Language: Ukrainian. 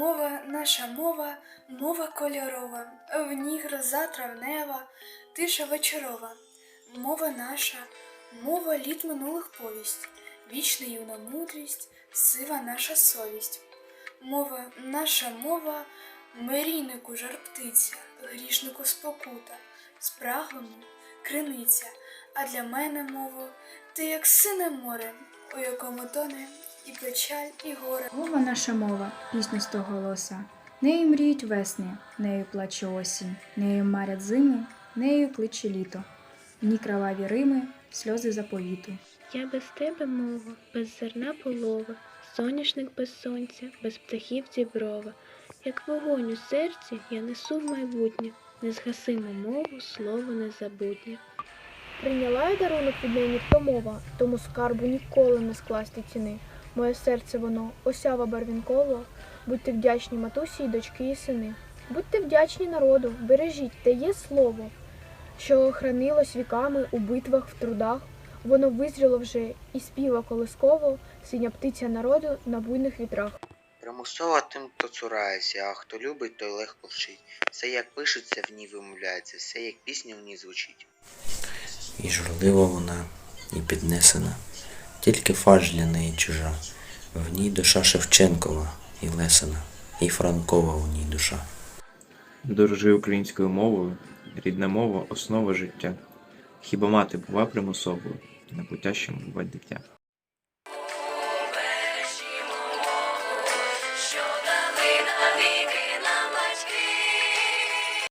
Мова, наша мова, мова кольорова, в ній гроза травнева, тиша вечорова. Мова наша, мова літ минулих повість, вічна юна мудрість, сива наша совість. Мова, наша мова, мрійнику жар птиця, грішнику спокута, спраглому криниця, а для мене мова, ти як сине море, у якому тоне і печаль, і горе. Мова наша мова, пісня стоголоса. Нею мріють весни, нею плаче осінь, нею марять зими, нею кличе літо. В ній кроваві рими, сльози заповіту. Я без тебе мова, без зерна полова, соняшник без сонця, без птахів діброва. Як вогонь у серці я несу в майбутнє, незгасиму мову, слово незабутнє. Прийняла я дарунок від неї мова, тому скарбу ніколи не скласти ціни. Моє серце воно, осява барвінкова, будьте вдячні матусі й дочки і сини. Будьте вдячні народу, бережіть, те є слово, що хранилось віками у битвах, в трудах. Воно визріло вже і співа колисково, синя птиця народу на буйних вітрах. Примусова тим, хто цурається, а хто любить, той легко вчить. Все як пишеться, в ній вимовляється, все як пісня в ній звучить. І журлива вона, і піднесена, тільки фаж для неї чужа. В ній душа Шевченкова і Лесина, і Франкова у ній душа. Дорожи українською мовою, рідна мова основа життя. Хіба мати бува примусовою, на путящому бува дитя.